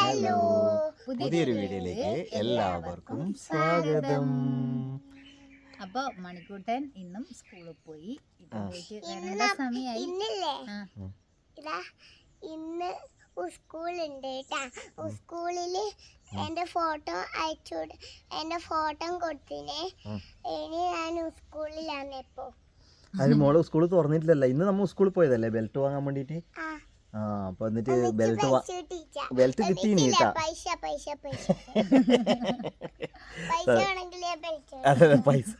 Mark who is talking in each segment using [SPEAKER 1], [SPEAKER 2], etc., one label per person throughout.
[SPEAKER 1] Hello.
[SPEAKER 2] പുതിയൊരു വീഡിയോയിലേക്ക് എല്ലാവർക്കും സ്വാഗതം.
[SPEAKER 1] അപ്പൊ മണിക്കൂട്ടൻ ഇന്നും സ്കൂളിൽ പോയി.
[SPEAKER 3] ഇതാ ഇന്ന് സ്കൂളുണ്ട് കേട്ടാ. സ്കൂളിൽ എന്റെ ഫോട്ടോ അയച്ചു എന്റെ ഫോട്ടോ കൊടുത്തിനെ. ഇനി ഞാൻ സ്കൂളിലാണ് ഇപ്പോ.
[SPEAKER 2] അതിന് മോൾ സ്കൂൾ തുറന്നിട്ടില്ലല്ലോ. ഇന്ന് നമ്മൾ സ്കൂളിൽ പോയതല്ലേ? ബെൽറ്റ് വാങ്ങാൻ വേണ്ടിട്ട്
[SPEAKER 3] ആ
[SPEAKER 2] അപ്പൊ എന്നിട്ട് ബെൽറ്റ് ബെൽറ്റ്
[SPEAKER 3] കിട്ടീനി
[SPEAKER 2] അതെ പൈസ.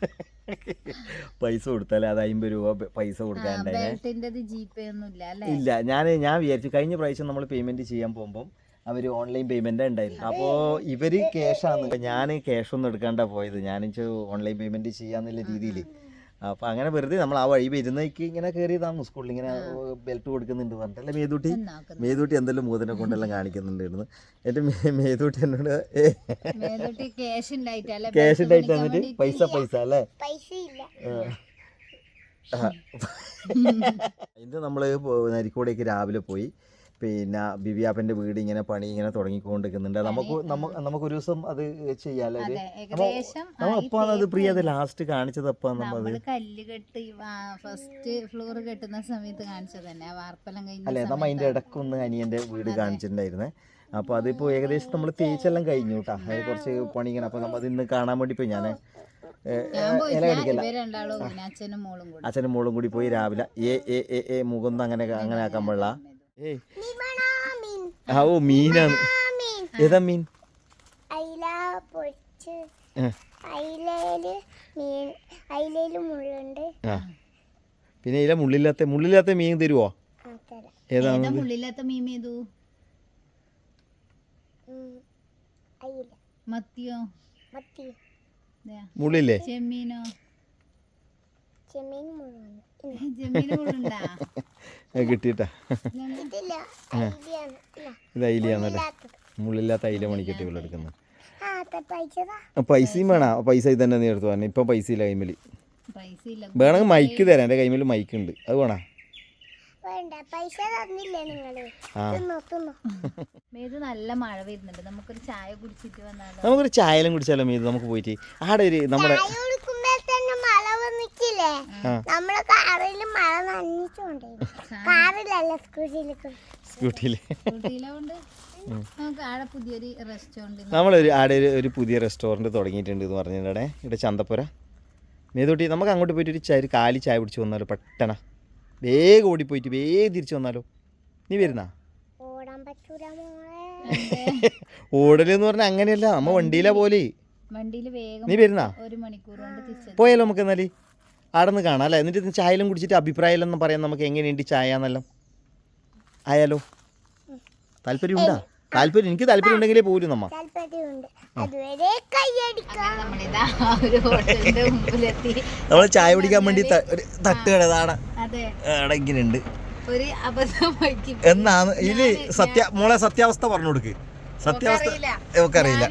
[SPEAKER 2] പൈസ കൊടുത്താലേ അത് അമ്പത് രൂപ പൈസ
[SPEAKER 1] ഒന്നും ഇല്ല
[SPEAKER 2] ഞാൻ ഞാൻ വിചാരിച്ചു കഴിഞ്ഞ പ്രാവശ്യം നമ്മൾ പേയ്മെന്റ് ചെയ്യാൻ പോകുമ്പോൾ അവർ ഓൺലൈൻ പേയ്മെന്റ് ഉണ്ടായിരുന്നു. അപ്പോൾ ഇവർ ക്യാഷാണ് ഞാൻ ക്യാഷ് ഒന്നും എടുക്കാണ്ടാ പോയത്. ഞാൻ ഓൺലൈൻ പേയ്മെന്റ് ചെയ്യാന്നുള്ള രീതിയിൽ അപ്പൊ അങ്ങനെ വെറുതെ നമ്മൾ ആ വഴി വരുന്നേക്ക് ഇങ്ങനെ കയറിയതാണ് സ്കൂളിൽ ഇങ്ങനെ ബെൽറ്റ് കൊടുക്കുന്നുണ്ട്. പറഞ്ഞിട്ടല്ലേ മേതൂട്ടി? മേതൂട്ടി എന്തെല്ലാം മൂതിനെ കൊണ്ടെല്ലാം കാണിക്കുന്നുണ്ടായിരുന്നു. എന്റെ മേതൂട്ടി എന്നോട്
[SPEAKER 1] ക്യാഷ്
[SPEAKER 2] ഉണ്ടായിട്ട് തന്നിട്ട് പൈസ പൈസ അല്ലേ?
[SPEAKER 3] പൈസ ഇല്ല
[SPEAKER 2] ആ. ഇന്ന് നമ്മൾ നരിക്കോടേക്ക് രാവിലെ പോയി. പിന്നെ ബിബിയാപ്പന്റെ വീട് ഇങ്ങനെ പണി ഇങ്ങനെ തുടങ്ങിക്കൊണ്ടിരിക്കുന്നുണ്ട്. നമുക്ക് നമുക്ക് ഒരു ദിവസം അത് ചെയ്യാല്ലേ?
[SPEAKER 1] അതെ
[SPEAKER 2] പ്രിയ അത് ലാസ്റ്റ് കാണിച്ചത് എപ്പോഴാണ് നമ്മൾ
[SPEAKER 1] നമ്മൾ കല്ല് കെട്ടി ഫസ്റ്റ് ഫ്ലോർ കെട്ടുന്ന സമയത്ത് കാണിച്ചത് തന്നെ. വാർപ്പെല്ലാം കഴിഞ്ഞ
[SPEAKER 2] അല്ലേ നമ്മ അതിന്റെ ഇടക്കൊന്ന് അനിയന്റെ വീട് കാണിച്ചിട്ടുണ്ടായിരുന്നേ. അപ്പോൾ അതിപ്പോ ഏകദേശം നമ്മൾ തേച്ചെല്ലാം കഴിഞ്ഞു കേട്ടോ കുറച്ച് പണി ഇങ്ങനെ അപ്പോൾ നമ്മൾ ഇന്ന് കാണാൻ വേണ്ടി പോയി. ഞാൻ
[SPEAKER 1] അച്ഛനും മോളും കൂടി.
[SPEAKER 2] പോയി രാവിലെ. ഏ ഏ ഏ മുഖം അങ്ങനെ അങ്ങനെ ആക്കാൻ പാടില്ല. ആ ഓ മീനാണ് ഏതാ മീൻ?
[SPEAKER 3] അയില പൊരിച്ച് അയിലയിൽ മീൻ അയിലയിൽ മുള്ളുണ്ട്
[SPEAKER 2] ആ. പിന്നെ ഇല മുള്ളില്ലാത്ത മുള്ളില്ലാത്ത മീൻ തരുവോ?
[SPEAKER 3] തരാം.
[SPEAKER 2] ഏതാണ്
[SPEAKER 1] മുള്ളില്ലാത്ത മീൻ ഏതു? മത്തിയോ?
[SPEAKER 3] മത്തി
[SPEAKER 2] മുള്ളില്ലേ?
[SPEAKER 1] ചെമ്മീനോ
[SPEAKER 3] ചെമ്മീൻ മുള്ളുണ്ട്
[SPEAKER 1] ചെമ്മീന് മുള്ളുണ്ടാ
[SPEAKER 2] അത് കിട്ടിയിട്ടാ
[SPEAKER 3] ഇതില്ല അയിലയാണ്
[SPEAKER 2] ഇത്
[SPEAKER 3] ഇല്ലാത്തത്
[SPEAKER 2] മുള്ളില്ലാത്ത അയില മണിക്കെട്ടി
[SPEAKER 3] ആ,
[SPEAKER 2] പൈസയും വേണം. പൈസ ഇത് തന്നെ നീ എടുത്തു ഇപ്പം പൈസ ഇല്ല കൈമിൽ വേണമെങ്കിൽ മൈക്ക് തരാം. എന്റെ കൈമിൽ മൈക്ക് ഉണ്ട് അത് വേണോ?
[SPEAKER 1] നമുക്കൊരു ചായ
[SPEAKER 2] കുടിച്ചാലോ മേത്? നമുക്ക് പോയിട്ട്. ആടെ ഒരു നമ്മുടെ ആ.
[SPEAKER 3] നമ്മളെ കാറിൽ മഴ നനഞ്ഞിട്ടുണ്ടേ. കാറിലല്ല സ്കൂട്ടിയിലേക്ക്
[SPEAKER 2] സ്കൂട്ടിയിൽ നമ്മളൊരു ആടെ ഒരു ഒരു പുതിയ റെസ്റ്റോറന്റ് തുടങ്ങിയിട്ടുണ്ട് എന്ന് പറഞ്ഞിട്ടുണ്ടേ. ഇവിടെ ചന്തപ്പുര. മേതോട്ടി നമുക്ക് അങ്ങോട്ട് പോയിട്ട് ഒരു ചായ ഒരു കാലി ചായ പിടിച്ച് വന്നാലോ പെട്ടെന്ന്. വേഗം ഓടിപ്പോയിട്ട് വേഗം തിരിച്ചു വന്നാലോ. നീ വരുന്നാ? ഓടലെന്ന് പറഞ്ഞാൽ അങ്ങനെയല്ല. നമ്മ വണ്ടിയിലാ പോലെ
[SPEAKER 1] വണ്ടിയിൽ വേഗം
[SPEAKER 2] നീ വരുന്നാ?
[SPEAKER 1] ഒരു മണിക്കൂർ കൊണ്ട് തിരിച്ചെത്തും
[SPEAKER 2] പോയാലോ നമുക്ക് എന്നാൽ? ആടെ നിന്ന് കാണാം അല്ലേ? എന്നിട്ട് ചായലും കുടിച്ചിട്ട് അഭിപ്രായമില്ലെന്ന് പറയാം പറയാൻ നമുക്ക് എങ്ങനെയുണ്ട് ചായ എന്നെല്ലാം? ആയാലോ? താല്പര്യം ഉണ്ടാ താല്പര്യം എനിക്ക് താല്പര്യം ഉണ്ടെങ്കിലേ പോലും നമ്മ.
[SPEAKER 3] താല്പര്യമുണ്ട്. അതുവരെ കൈയടിക്കാം.
[SPEAKER 1] നമ്മളിതാ ഒരു ഹോട്ടലിന്റെ മുമ്പിലെത്തി.
[SPEAKER 2] നമ്മൾ ചായ കുടിക്കാൻ വേണ്ടി ഒരു തട്ടുകട അവിടെ
[SPEAKER 1] പറ്റി.
[SPEAKER 2] എന്നാണ് ഇതിൽ സത്യ മോളെ സത്യാവസ്ഥ പറഞ്ഞു കൊടുക്ക്. സത്യാവസ്ഥ. നമുക്കറിയില്ല.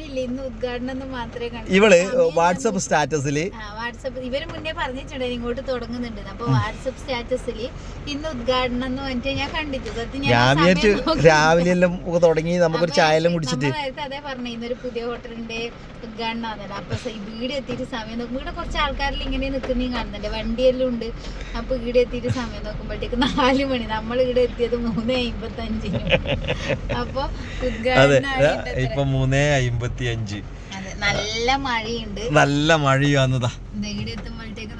[SPEAKER 2] ഇവൾ വാട്സപ്പ് സ്റ്റാറ്റസിൽ
[SPEAKER 1] ആ വാട്സപ്പ് ഇവർ മുന്നേ പറഞ്ഞിട്ടുണ്ട് ഇങ്ങോട്ട് തുടങ്ങുന്നുണ്ട്. അപ്പൊ വാട്സപ്പ് സ്റ്റാറ്റസിൽ ഇന്ന് ഉദ്ഘാടനം എന്ന് പറഞ്ഞിട്ട് ഞാൻ കണ്ടിട്ടു സത്യം ഞാൻ
[SPEAKER 2] വിചാരിച്ചു രാവിലെ എല്ലാം തുടങ്ങി നമുക്കൊരു ചായ എല്ലാം കുടിച്ചിട്ട്.
[SPEAKER 1] അതേ പറഞ്ഞു ഇന്നൊരു പുതിയ ഹോട്ടലിന്റെ ഉദ്ഘാടനം ആണല്ലോ. അപ്പൊ വീട് എത്തിയിട്ട് സമയം നോക്കുമ്പോൾ ഇവിടെ കുറച്ച് ആൾക്കാരിൽ ഇങ്ങനെ നിൽക്കുന്നതും കാണുന്നുണ്ട്. വണ്ടിയെല്ലാം ഉണ്ട്. അപ്പൊ ഇവിടെ എത്തിയിട്ട് സമയം നോക്കുമ്പോഴത്തേക്ക് നാല് മണി. നമ്മൾ ഇവിടെ എത്തിയത് മൂന്ന് അമ്പത്തി അഞ്ചിന് അപ്പൊ ഉദ്ഘാടനം
[SPEAKER 2] ഇപ്പൊ മൂന്നേ അമ്പത്തി അഞ്ച്
[SPEAKER 1] നല്ല മഴയുണ്ട്.
[SPEAKER 2] നല്ല മഴയാന്നതാ.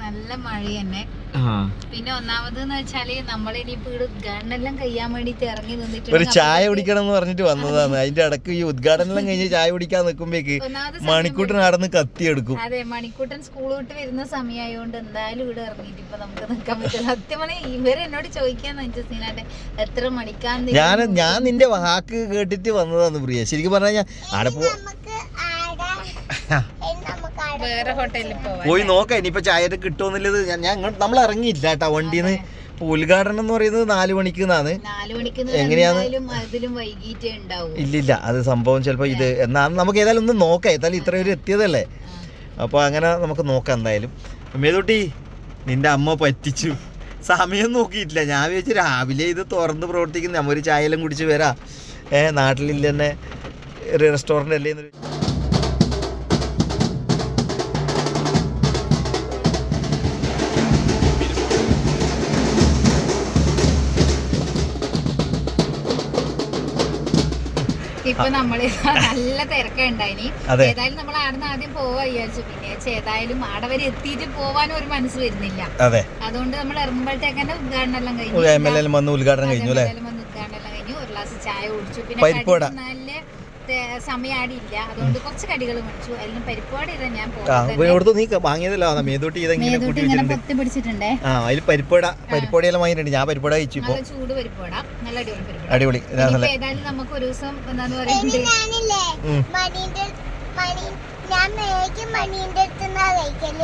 [SPEAKER 1] നല്ല മഴ തന്നെ പിന്നെ ഒന്നാമത് എന്ന് വെച്ചാൽ നമ്മൾ ഇനിയിപ്പോ ഇവിടെ ഉദ്ഘാടനം എല്ലാം കഴിയാൻ വേണ്ടിട്ട് ഇറങ്ങി
[SPEAKER 2] നിന്നിട്ട്
[SPEAKER 1] ഒരു
[SPEAKER 2] ചായ കുടിക്കണം എന്ന് പറഞ്ഞിട്ട് വന്നതാണ്. അതിന്റെ ഇടയ്ക്ക് ഈ ഉദ്ഘാടനം എല്ലാം കഴിഞ്ഞ് ചായ കുടിക്കാൻ നിൽക്കുമ്പോഴേക്ക് മണിക്കൂട്ടൻ നടന്ന് കത്തി കത്തിയെടുക്കും.
[SPEAKER 1] അതെ മണിക്കൂട്ടൻ സ്കൂൾ വിട്ട് വരുന്ന സമയമായോണ്ട് എന്തായാലും ഇവിടെ ഇറങ്ങിയിട്ട് ഇപ്പൊ നമുക്ക് നിൽക്കാൻ പറ്റില്ല സത്യമാണ് ഇവർ എന്നോട് ചോദിക്കാന്ന് വെച്ചാൽ സീനാട്ടെ എത്ര മണിക്കാന്ന്
[SPEAKER 2] ഞാൻ ഞാൻ നിന്റെ വാക്ക് കേട്ടിട്ട് വന്നതാണ് പ്രിയ. ശരിക്കും പറഞ്ഞാൽ അവിടെ ആടെ. പോ
[SPEAKER 3] നമുക്ക് ആടെ ഇനി നമുക്ക് ആടെ
[SPEAKER 1] വേറെ ഹോട്ടലിൽ പോവാം
[SPEAKER 2] പോയി നോക്കാം ഇനിയിപ്പോ ചായ കിട്ടുമെന്നുള്ളത് ഞാൻ നമ്മൾ ഇറങ്ങിയില്ല കേട്ടോ വണ്ടിന്ന്. ഇപ്പൊ ഉദ്ഘാടനം എന്ന് പറയുന്നത് നാല് മണിക്ക് എന്നാണ്
[SPEAKER 1] നാലു മണിക്ക്
[SPEAKER 2] എങ്ങനെയാണ്? ഇല്ലില്ല അത് സംഭവം ചിലപ്പോൾ ഇത് എന്നാ നമുക്ക് ഏതായാലും ഒന്ന് നോക്കാം. ഏതായാലും ഇത്ര പേര് എത്തിയതല്ലേ? അപ്പോൾ അങ്ങനെ നമുക്ക് നോക്കാം എന്തായാലും. മേതുട്ടി നിന്റെ അമ്മ പറ്റിച്ചു. സമയം നോക്കിയിട്ടില്ല. ഞാൻ വിചാരിച്ചു രാവിലെ ഇത് തുറന്ന് പ്രവർത്തിക്കുന്ന. നമ്മൊരു ചായ ചായയെല്ലാം കുടിച്ച് വരാം. ഏഹ് നാട്ടിലില്ല തന്നെ റെസ്റ്റോറന്റ് അല്ലേ എന്നൊരു
[SPEAKER 1] ഇപ്പൊ നമ്മൾ നല്ല തിരക്കുണ്ടായിനി. ഏതായാലും നമ്മൾ ആടുന്ന് ആദ്യം പോവാ വിചാരിച്ചു. പിന്നെ ചേതായാലും ഏതായാലും ആടെ വരെ എത്തിയിട്ട് പോവാനും ഒരു മനസ്സ് വരുന്നില്ല.
[SPEAKER 2] അതെ.
[SPEAKER 1] അതുകൊണ്ട് നമ്മൾ ഇറങ്ങുമ്പോഴത്തേക്കന്നെ ഉദ്ഘാടനം എല്ലാം കഴിഞ്ഞു.
[SPEAKER 2] ഉദ്ഘാടനം കഴിഞ്ഞു
[SPEAKER 1] ഒരു ഗ്ലാസ് ചായ കുടിച്ചു. പിന്നെ
[SPEAKER 2] പരിപ്പുവട.
[SPEAKER 1] കടിക്ക് നല്ല തെ- സമയാടിയില്ല. അതുകൊണ്ട് കുറച്ച് കടികൾ മേടിച്ചു. അതിലും പരിപ്പാടി ഞാൻ
[SPEAKER 2] ഇവിടുത്തെ നീ വാങ്ങിയതല്ലോ? മേതൂട്ടി ഇതെങ്ങനെ
[SPEAKER 1] പൊത്തി പിടിച്ചിട്ടുണ്ടേ.
[SPEAKER 2] ആ അതിൽ പരിപ്പട പരിപ്പടയെല്ലാം വാങ്ങിയിട്ടുണ്ട്. ഞാൻ പരിപ്പട കഴിച്ചു ഇപ്പൊ.
[SPEAKER 1] നല്ല ചൂട് പരിപ്പട നല്ല അടിപൊളി പരിപ്പോട
[SPEAKER 2] അടിപൊളി.
[SPEAKER 1] ഏതായാലും നമുക്ക് ഒരു ദിവസം എന്താന്ന് പറയുന്നത്.
[SPEAKER 3] ഞാൻ മണിന്റെ അടുത്ത്
[SPEAKER 2] കഴിക്കൽ.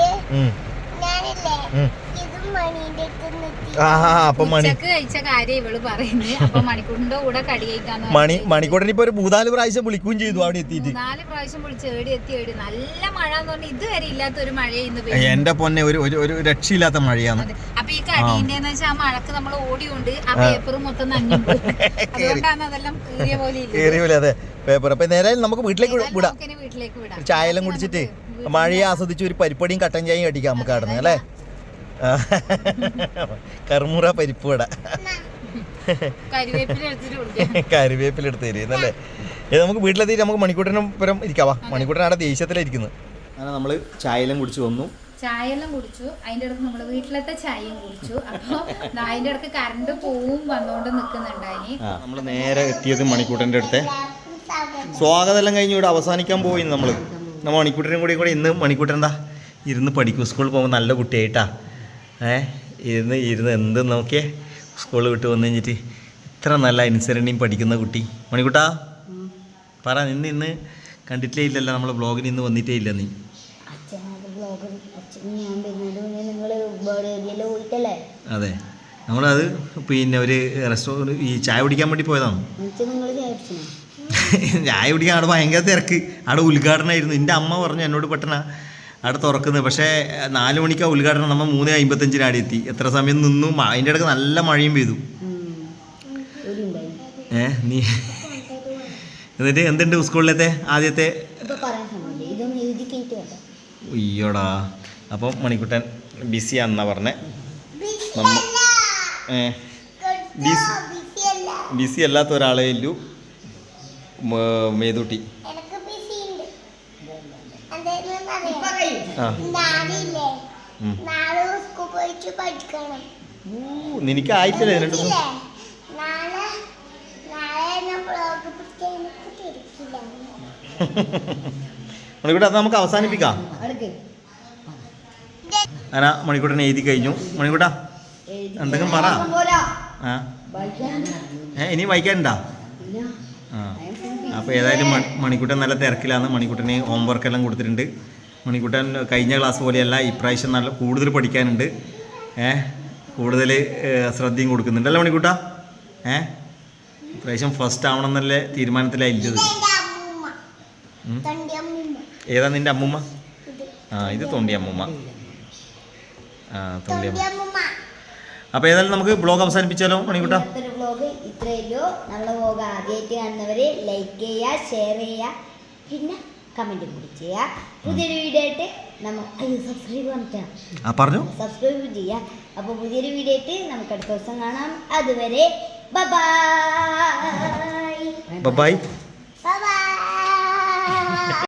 [SPEAKER 2] മണി മണിക്കൂട്ടൻ ഇപ്പൊ ഒരു മൂന്നാൽ പ്രാവശ്യം വിളിക്കുകയും ചെയ്തു അവിടെ എത്തിയിട്ട്.
[SPEAKER 1] നാല് പ്രാവശ്യം വിളിച്ച് ഏടി എത്തി ഏടി. നല്ല മഴ എന്ന് പറഞ്ഞാൽ ഇതുവരെ ഇല്ലാത്ത ഒരു മഴ.
[SPEAKER 2] എന്റെ പൊന്നെ ഒരു ഒരു രക്ഷയില്ലാത്ത മഴയാണ്.
[SPEAKER 1] അപ്പൊ ഈ കടീന്റെ വെച്ചാൽ ആ മഴക്ക് നമ്മൾ ഓടിയുണ്ട് ആ പേപ്പർ മൊത്തം നഞ്ഞു അതുകൊണ്ടാണ് അതെല്ലാം കീറിയ പോലെ
[SPEAKER 2] അതെ. പേപ്പർ. അപ്പൊ നേരെ നമുക്ക് വീട്ടിലേക്ക് വിടാം.
[SPEAKER 1] വീട്ടിലേക്ക് വിടാം.
[SPEAKER 2] ഒരു ചായ എല്ലാം കുടിച്ചിട്ട്. മഴയെ ആസ്വദിച്ച് ഒരു പരിപ്പടിയും കട്ടൻ ചായയും കടിക്കാം നമുക്ക് അവിടെ നിന്ന് അല്ലേ? ആ. പരിപ്പ് ഇവിടെ
[SPEAKER 1] കരിവേപ്പില എടുത്തിട്ട് കൊടുക്കാം.
[SPEAKER 2] കറിവേപ്പില എടുത്ത് തരുന്നല്ലേ ഇത് നമുക്ക് വീട്ടിലെത്തി നമുക്ക് മണിക്കൂട്ടനും പുരം ഇരിക്കാവാ. മണിക്കൂട്ടൻ അവിടെ ദേഷ്യത്തിലിരിക്കുന്നത് അങ്ങനെ നമ്മൾ ചായയെല്ലാം കുടിച്ച് വന്നു.
[SPEAKER 1] ചായ എല്ലാം കുടിച്ചു. അതിന്റെ ഇടയ്ക്ക് നമ്മൾ വീട്ടിലത്തെ ചായയും കുടിച്ചു. അപ്പൊ ദാ അതിന്റെ ഇടയ്ക്ക് കറണ്ട് പോവും വന്നോണ്ട് നിക്കുന്നുണ്ടായി
[SPEAKER 2] നമ്മൾ നമ്മൾ നേരെ എത്തിയത് മണിക്കൂട്ടന്റെ അടുത്തെ. സ്വാഗതം എല്ലാം കഴിഞ്ഞ് ഇവിടെ അവസാനിക്കാൻ പോയി നമ്മൾ നമ്മൾ മണിക്കൂട്ടനും കൂടി കൂടി ഇന്ന് മണിക്കൂട്ടൻ എന്താ ഇരുന്ന് പഠിക്കും. സ്കൂളിൽ പോകുമ്പോൾ നല്ല കുട്ടിയായിട്ടാ. ഏ ഇരുന്ന് ഇരുന്ന് എന്ത് നോക്കിയേ? സ്കൂളിൽ വിട്ട് വന്നു കഴിഞ്ഞിട്ട് ഇത്ര നല്ല അനുസരണയും പഠിക്കുന്ന കുട്ടി. മണിക്കൂട്ടാ പറ നിന്ന് ഇന്ന് കണ്ടിട്ടേ ഇല്ലല്ലോ നമ്മൾ ബ്ലോഗിന് ഇന്ന് വന്നിട്ടേ ഇല്ല നീ. അതെ. നമ്മളത് പിന്നെ ഒരു റെസ്റ്റോറന്റ് ഈ ചായ കുടിക്കാൻ വേണ്ടി പോയതാണ്?
[SPEAKER 4] എന്നിട്ട്
[SPEAKER 2] ഇവിടെ അവിടെ ഭയങ്കര തിരക്ക്. അവിടെ ഉദ്ഘാടനമായിരുന്നു എന്റെ അമ്മ പറഞ്ഞു എന്നോട് പെട്ടെന്ന് അവിടെ തുറക്കുന്നത്. പക്ഷേ നാല് മണിക്കാണ് ഉദ്ഘാടനം നമ്മൾ മൂന്ന് അമ്പത്തഞ്ചിന് അവിടെ എത്തി. എത്ര സമയം നിന്നു? അതിന്റെ ഇടയ്ക്ക് നല്ല മഴയും പെയ്തു. ഏ നീ എന്നിട്ട് എന്തുണ്ട് സ്കൂളിലത്തെ ആദ്യത്തെ? അയ്യോടാ. അപ്പം മണിക്കുട്ടൻ ബിസി ആണെന്നാ പറഞ്ഞേ. ബിസി ബിസി അല്ലാത്ത ഒരാളേ ഇല്ലു മേതൂട്ടി.
[SPEAKER 3] എനിക്ക് ബിസി ഉണ്ട് എന്തായാലും
[SPEAKER 2] ആ.
[SPEAKER 3] നാളില്ലേ
[SPEAKER 2] ഉം.
[SPEAKER 3] നാളെ സ്കൂൾ പോയിട്ട് പഠിക്കണം.
[SPEAKER 2] ഊ, നിനക്കായിട്ടില്ല രണ്ട് മണിക്കൂട്ടൻ അത് നമുക്ക് അവസാനിപ്പിക്കാം.
[SPEAKER 4] അടുക്ക്.
[SPEAKER 2] അങ്ങനെ മണിക്കൂട്ടൻ എഴുതി കഴിഞ്ഞു. മണിക്കൂട്ടാ എന്തെങ്കിലും പറ. ഇനി വായിക്കാനുണ്ടാ? അപ്പോൾ ഏതായാലും മണിക്കുട്ടൻ നല്ല തിരക്കിലാണ്. ഹോം വർക്ക് എല്ലാം കൊടുത്തിട്ടുണ്ട്. മണിക്കുട്ടൻ കഴിഞ്ഞ ക്ലാസ് പോലെയല്ല ഇപ്രാവശ്യം നല്ല കൂടുതൽ പഠിക്കാനുണ്ട്. ഏഹ് കൂടുതൽ ശ്രദ്ധയും കൊടുക്കുന്നുണ്ടല്ലോ മണിക്കുട്ട മണിക്കൂട്ട? ഏ ഇപ്രാവശ്യം ഫസ്റ്റ് ആവണം എന്നല്ലേ
[SPEAKER 3] അമ്മൂമ്മ.
[SPEAKER 2] ഏതാ നിന്റെ അമ്മൂമ്മ? ആ ഇത് തൊണ്ടി അമ്മൂമ്മ. ആ തൊണ്ടി അമ്മ
[SPEAKER 3] അമ്മൂമ്മ.
[SPEAKER 2] അപ്പോൾ ഏതായാലും നമുക്ക് ബ്ലോഗ് അവസാനിപ്പിച്ചാലോ മണിക്കൂട്ട?
[SPEAKER 4] വ്ലോഗ് ഇത്രയല്ലോ നമ്മളെ വ്ളോഗ് ആദ്യമായിട്ട് കാണുന്നവർ ലൈക്ക് ചെയ്യുക ഷെയർ ചെയ്യുക പിന്നെ കമന്റ് കൂടി ചെയ്യുക. പുതിയൊരു വീഡിയോ ആയിട്ട് നമ്മൾ അയ്യോ സബ്സ്ക്രൈബ് പറഞ്ഞിട്ടാണ്
[SPEAKER 2] പറഞ്ഞു.
[SPEAKER 4] സബ്സ്ക്രൈബ് ചെയ്യുക അപ്പോൾ പുതിയൊരു വീഡിയോ ആയിട്ട് നമുക്ക് അടുത്ത ദിവസം കാണാം. അതുവരെ ബൈ
[SPEAKER 2] ബൈ
[SPEAKER 3] ബൈ